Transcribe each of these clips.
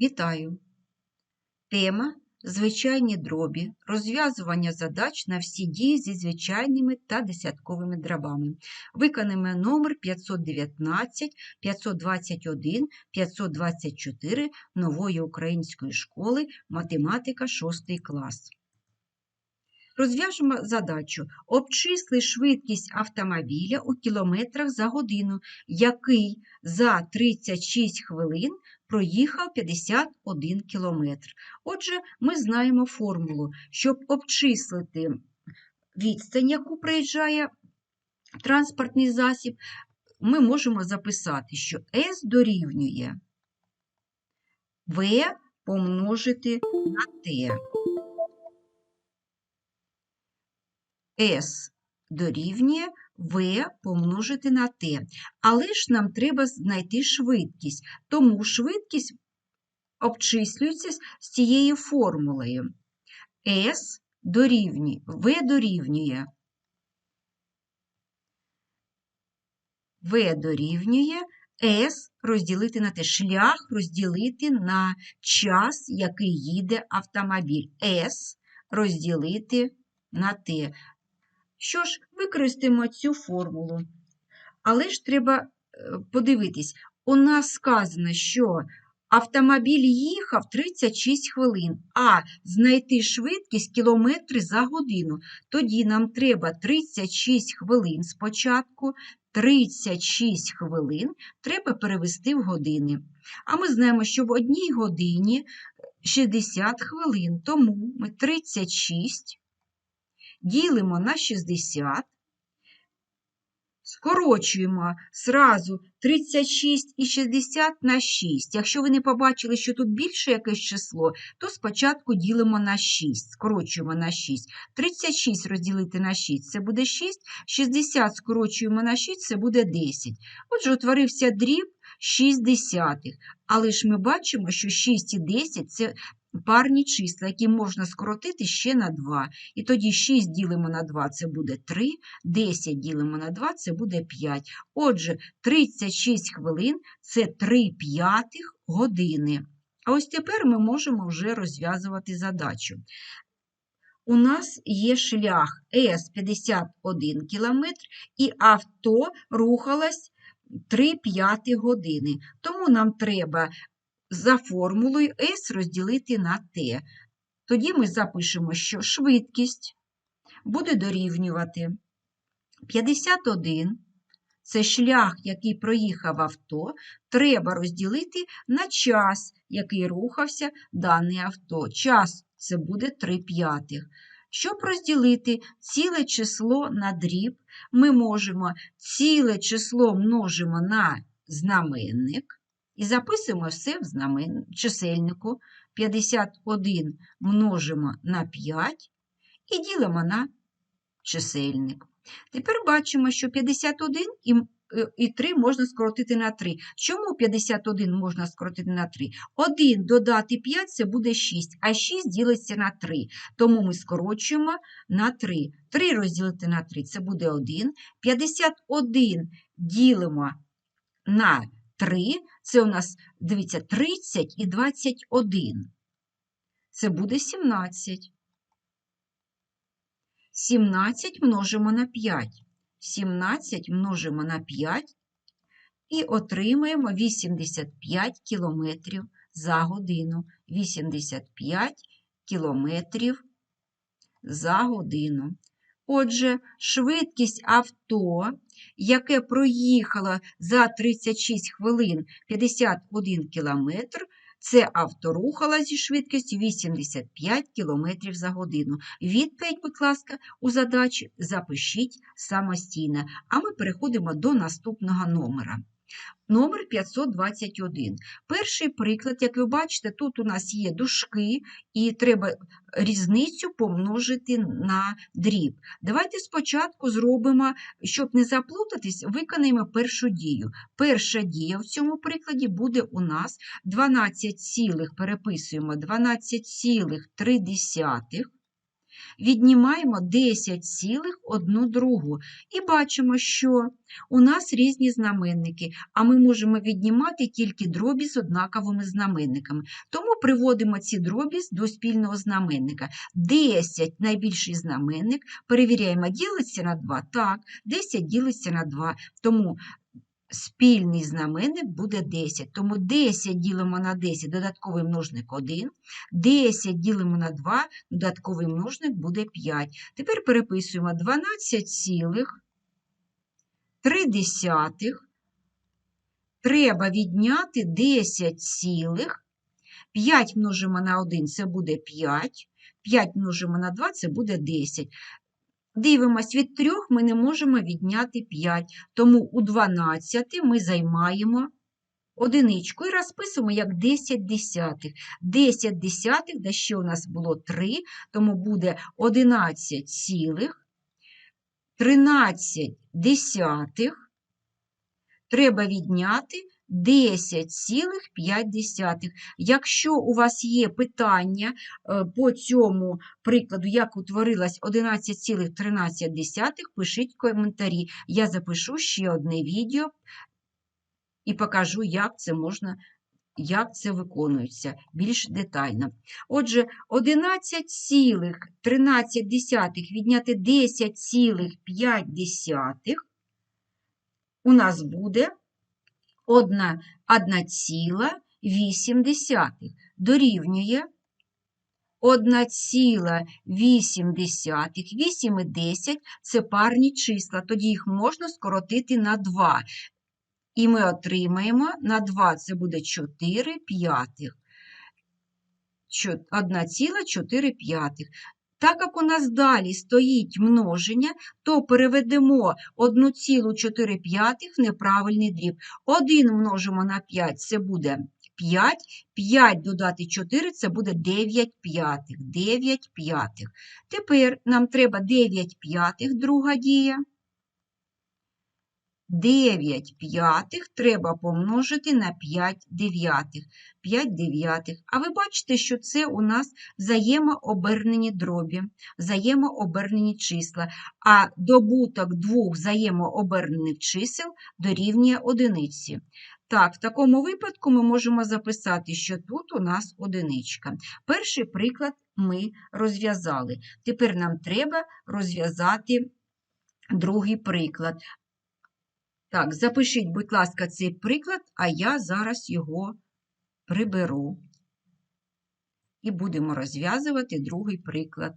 Вітаю! Тема Звичайні дробі, розв'язування задач на всі дії зі звичайними та десятковими дробами. Виконаємо номер 519, 521, 524 нової української школи математика 6 клас. Розв'яжемо задачу. Обчисли швидкість автомобіля у кілометрах за годину, який за 36 хвилин проїхав 51 кілометр. Отже, ми знаємо формулу, щоб обчислити відстань, яку проїжджає транспортний засіб, ми можемо записати, що S дорівнює V помножити на T. S дорівнює V помножити на T. Але ж нам треба знайти швидкість, тому швидкість обчислюється з цією формулою. S дорівнює, V дорівнює. V дорівнює S розділити на T. Шлях розділити на час, який їде автомобіль. S розділити на T. Що ж, використаємо цю формулу. Але ж треба е, подивитись, у нас сказано, що автомобіль їхав 36 хвилин, а знайти швидкість кілометри за годину. Тоді нам треба 36 хвилин спочатку, 36 хвилин треба перевести в години. А ми знаємо, що в одній годині 60 хвилин, тому ми 36 ділимо на 60, скорочуємо зразу 36 і 60 на 6. Якщо ви не побачили, що тут більше якесь число, то спочатку ділимо на 6, скорочуємо на 6. 36 розділити на 6 це буде 6, 60 скорочуємо на 6 це буде 10. Отже, утворився дріб 6 десятих. Але ж ми бачимо, що 6 і 10 це парні числа, які можна скоротити ще на 2. І тоді 6 ділимо на 2 це буде 3, 10 ділимо на 2 це буде 5. Отже, 36 хвилин це 3 п'ятих години. А ось тепер ми можемо вже розв'язувати задачу. У нас є шлях С 51 км, і авто рухалось 3 п'яти години. Тому нам треба за формулою S розділити на T. Тоді ми запишемо, що швидкість буде дорівнювати 51. Це шлях, який проїхав авто, треба розділити на час, який рухався дане авто. Час це буде 3 п'ятих. Щоб розділити ціле число на дріб, ми можемо ціле число множимо на знаменник. І записуємо все в знамен... чисельнику. 51 множимо на 5 і ділимо на чисельник. Тепер бачимо, що 51 і, е, і 3 можна скоротити на 3. Чому 51 можна скоротити на 3? 1 додати 5 це буде 6, а 6 ділиться на 3. Тому ми скорочуємо на 3. 3 розділити на 3 це буде 1. 51 ділимо на 3, це у нас, дивіться, 30 і 21. Це буде 17. 17 множимо на 5. 17 множимо на 5 і отримаємо 85 кілометрів за годину. 85 кілометрів за годину. Отже, швидкість авто, яке проїхало за 36 хвилин 51 кілометр, це авто рухало зі швидкістю 85 км за годину. Відповідь, будь ласка, у задачі запишіть самостійно. А ми переходимо до наступного номера. Номер 521. Перший приклад, як ви бачите, тут у нас є дужки, і треба різницю помножити на дріб. Давайте спочатку зробимо, щоб не заплутатись, виконаємо першу дію. Перша дія в цьому прикладі буде у нас 12, цілих, переписуємо 12,3 Віднімаємо 10,1 другу. І бачимо, що у нас різні знаменники, а ми можемо віднімати тільки дробі з однаковими знаменниками. Тому приводимо ці дробі до спільного знаменника. 10 найбільший знаменник, перевіряємо, ділиться на 2. Так, 10 ділиться на 2. Тому спільний знаменник буде 10. Тому 10 ділимо на 10, додатковий множник 1. 10 ділимо на 2, додатковий множник буде 5. Тепер переписуємо 12,3. Треба відняти 10 цілих. 5 множимо на 1 це буде 5. 5 множимо на 2 це буде 10. Дивимось, від 3 ми не можемо відняти 5, тому у 12 ми займаємо одиничку і розписуємо як 10 десятих. 10 десятих, де ще у нас було 3, тому буде 11 цілих, 13 десятих. Треба відняти 10,5. Якщо у вас є питання е, по цьому прикладу, як утворилась 11,13, пишіть коментарі. Я запишу ще одне відео і покажу, як це можна. Як це виконується більш детально. Отже, 11,13 відняти 10,5 у нас буде 1,8 дорівнює 1,8. 8 і 10 – це парні числа, тоді їх можна скоротити на 2. І ми отримаємо на 2 це буде 4 п'ятих. 1,4 п'ятих. Так як у нас далі стоїть множення, то переведемо 1,4 в неправильний дріб. 1 множимо на 5 це буде 5, 5 додати 4 це буде 9 п'ятих. 9 п'ятих. Тепер нам треба 9 п'ятих, друга дія. 9 п'ятих треба помножити на 5 дев'ятих. 5 дев'ятих. А ви бачите, що це у нас взаємообернені дробі, взаємообернені числа, а добуток двох взаємообернених чисел дорівнює одиниці. Так, в такому випадку ми можемо записати, що тут у нас одиничка. Перший приклад ми розв'язали. Тепер нам треба розв'язати другий приклад. Так, запишіть, будь ласка, цей приклад, а я зараз його приберу. І будемо розв'язувати другий приклад.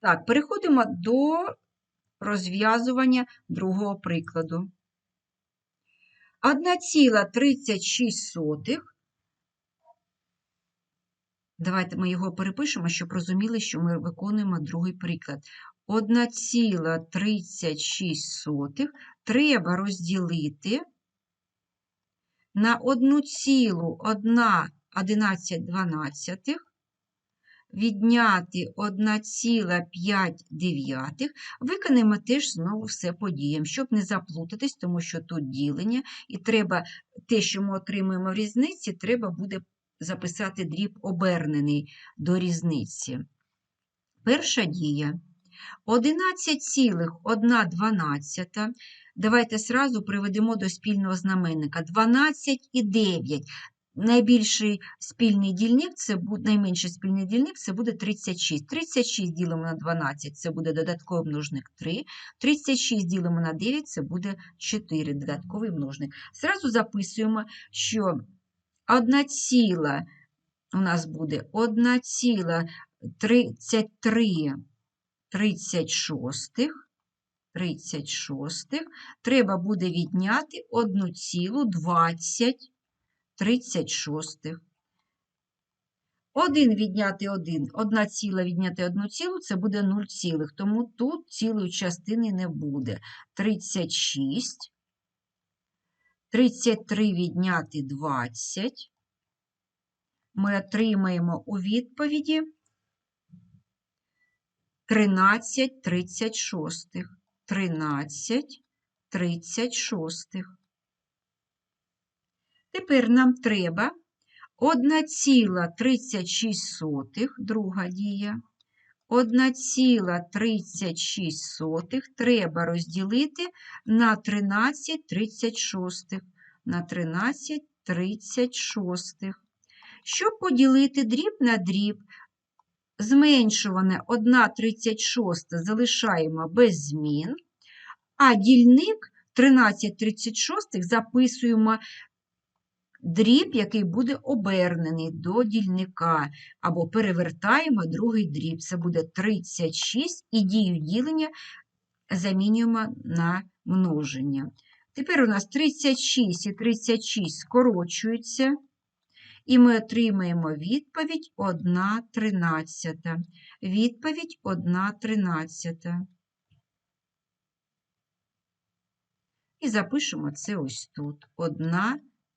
Так, переходимо до розв'язування другого прикладу. 1,36 Давайте ми його перепишемо, щоб розуміли, що ми виконуємо другий приклад. 1,36 треба розділити на 1,11, відняти 1,5. Виконаємо теж знову все по діям, щоб не заплутатись, тому що тут ділення, і треба те, що ми отримуємо в різниці, треба буде записати дріб обернений до різниці. Перша дія 11,1. Давайте сразу приведемо до спільного знаменника 12 і 9. Найбільший спільний дільник, це найменший спільний дільник це буде 36. 36 ділимо на 12, це буде додатковий множник 3. 36 ділимо на 9, це буде 4, додатковий множник. Зразу записуємо, що 1 ціла. У нас буде 1,33 36, 36, треба буде відняти 1,20 36. 1 відняти 1, 1 ціла відняти 1 цілу, це буде 0 цілих, тому тут цілої частини не буде. 36, 33 відняти 20. Ми отримаємо у відповіді 13 36. 13 36. Тепер нам треба 1,36 друга дія. 1,36 треба розділити на 13,36. На 13,36. Щоб поділити дріб на дріб, зменшуване 1,36 залишаємо без змін, а дільник 13,36 записуємо дріб, який буде обернений до дільника, або перевертаємо другий дріб. Це буде 36 і дію ділення замінюємо на множення. Тепер у нас 36 і 36 скорочуються. І ми отримаємо відповідь 1 тринадцята. Відповідь 1 тринадцята. І запишемо це ось тут. 1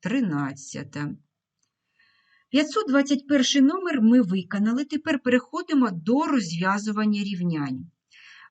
тринадцята. 521 номер ми виконали. Тепер переходимо до розв'язування рівнянь.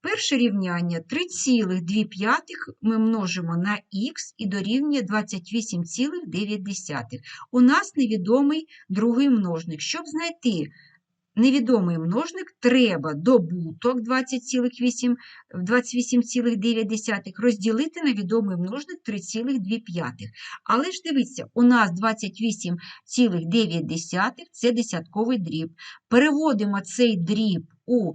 Перше рівняння 3,2 ми множимо на х і дорівнює 28,9. У нас невідомий другий множник. Щоб знайти невідомий множник, треба добуток 20,8 28,9 розділити на відомий множник 3,2. Але ж дивіться, у нас 28,9 це десятковий дріб. Переводимо цей дріб у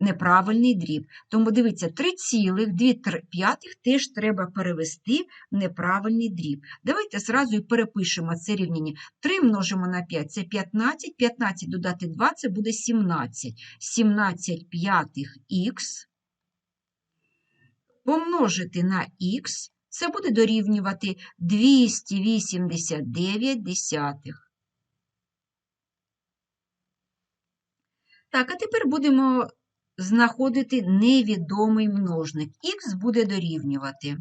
неправильний дріб. Тому дивіться, 3,2 теж треба перевести в неправильний дріб. Давайте зразу і перепишемо це рівняння. 3 множимо на 5 це 15, 15 додати 2 це буде 17. 17 п'ятих х помножити на х, це буде дорівнювати 289 десятих. Так, а тепер будемо знаходити невідомий множник. Х буде дорівнювати.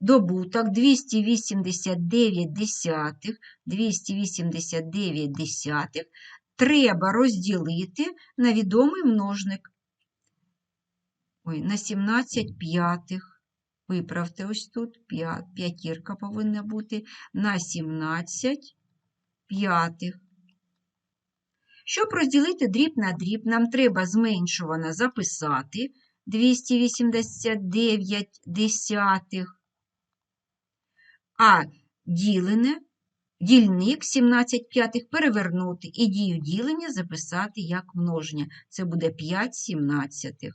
Добуток 289 десятих, 289 десятих треба розділити на відомий множник. Ой, на 17 п'ятих. Виправте ось тут, п'ятірка повинна бути на 17 п'ятих. Щоб розділити дріб на дріб, нам треба зменшувано записати 289 десятих, а ділене, дільник 17 п'ятих перевернути і дію ділення записати як множення. Це буде 5 сімнадцятих.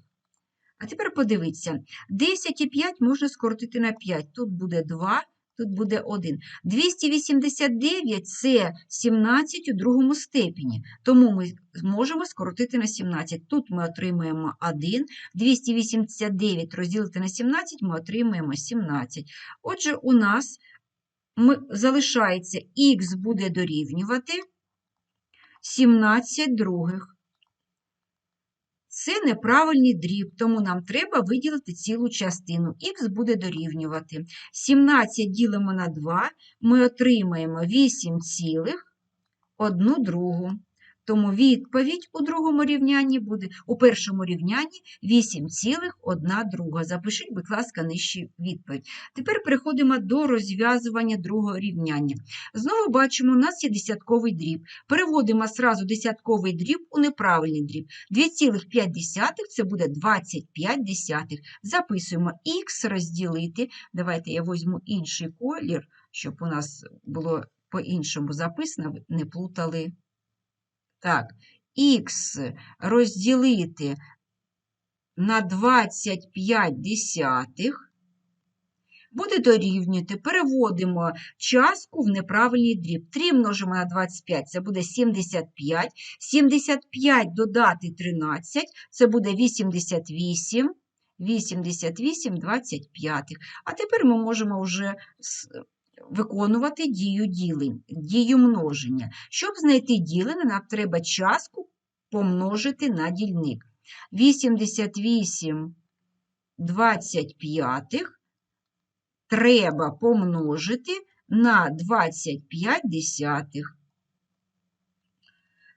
А тепер подивіться, 10 і 5 можна скоротити на 5. Тут буде 2, Тут буде 1. 289 це 17 у другому степені, тому ми можемо скоротити на 17. Тут ми отримаємо 1, 289 розділити на 17, ми отримаємо 17. Отже, у нас ми, залишається х буде дорівнювати 17 других. Це неправильний дріб, тому нам треба виділити цілу частину. Х буде дорівнювати. 17 ділимо на 2, ми отримаємо 8 цілих 1 другу. Тому відповідь у другому рівнянні буде у першому рівнянні 8,1 друга. Запишіть, будь ласка, нижче відповідь. Тепер переходимо до розв'язування другого рівняння. Знову бачимо, у нас є десятковий дріб. Переводимо сразу десятковий дріб у неправильний дріб. 2,5 це буде 25 десятих. Записуємо х розділити. Давайте я візьму інший колір, щоб у нас було по-іншому записано, не плутали. Так, х розділити на 25 десятих. Буде дорівнювати, переводимо частку в неправильний дріб. 3 множимо на 25, це буде 75. 75 додати 13, це буде 88. 88 25. А тепер ми можемо вже виконувати дію ділень, дію множення. Щоб знайти ділене, нам треба частку помножити на дільник. 88 25 треба помножити на 25 десятих.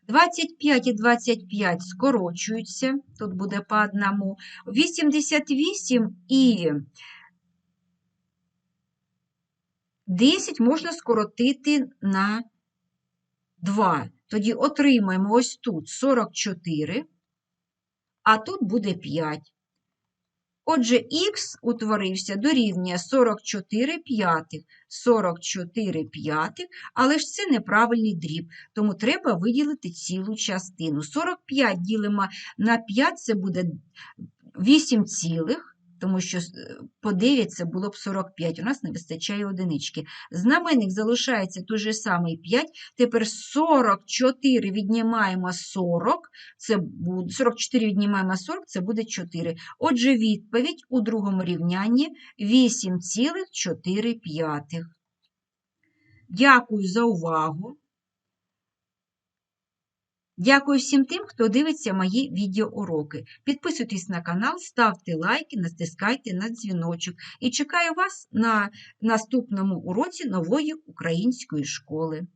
25 і 25 скорочуються, тут буде по одному. 88 і 10 можна скоротити на 2. Тоді отримаємо ось тут 44, а тут буде 5. Отже, х утворився дорівнює 44 п'ятих. 44 п'ятих, але ж це неправильний дріб, тому треба виділити цілу частину. 45 ділимо на 5, це буде 8 цілих, тому що по 9 це було б 45, у нас не вистачає одинички. Знаменник залишається той же самий 5, тепер 44 віднімаємо 40, це буде, 44 віднімаємо 40, це буде 4. Отже, відповідь у другому рівнянні 8,4. Дякую за увагу. Дякую всім тим, хто дивиться мої відеоуроки. Підписуйтесь на канал, ставте лайки, натискайте на дзвіночок. І чекаю вас на наступному уроці нової української школи.